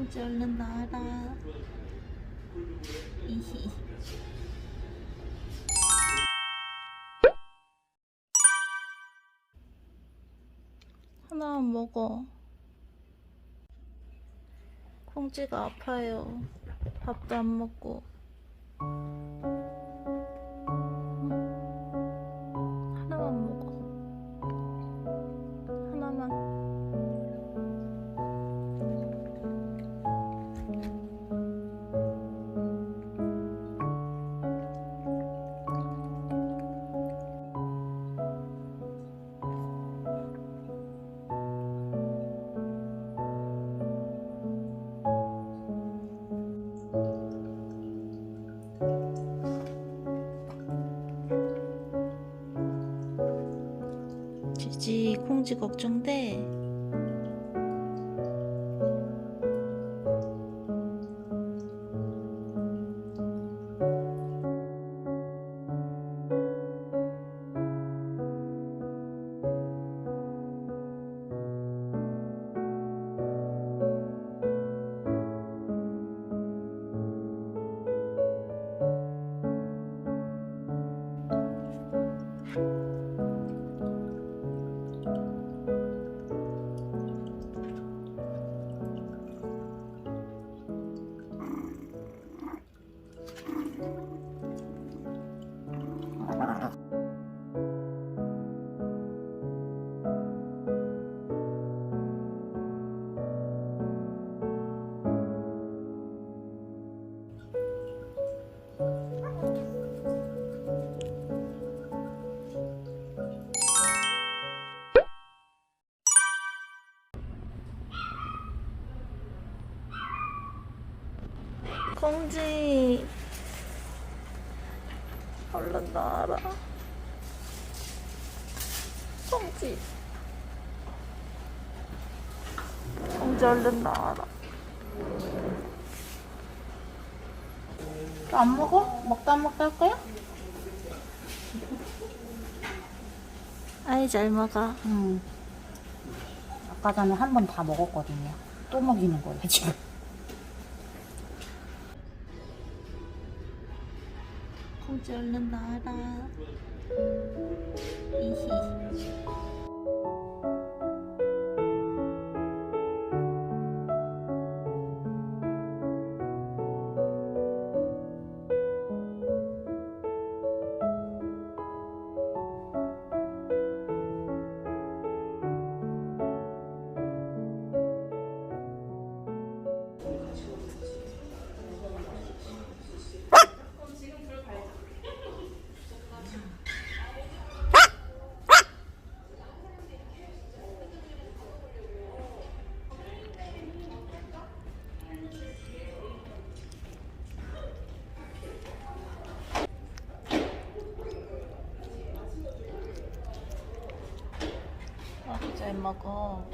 콩지 얼른 나와라. 이히. 하나만 먹어. 콩지가 아파요. 밥도 안 먹고. 지지 콩지 걱정돼. 콩지 얼른 나와라 콩지 콩지 얼른 나와라 너안 먹어? 먹다 안 먹다 할 거야? 아이 잘 먹어 음. 아까 전에 한 번 다 먹었거든요. 또 먹이는 거예요, 지금. 콩지 얼른 나와라 이히 잘 먹어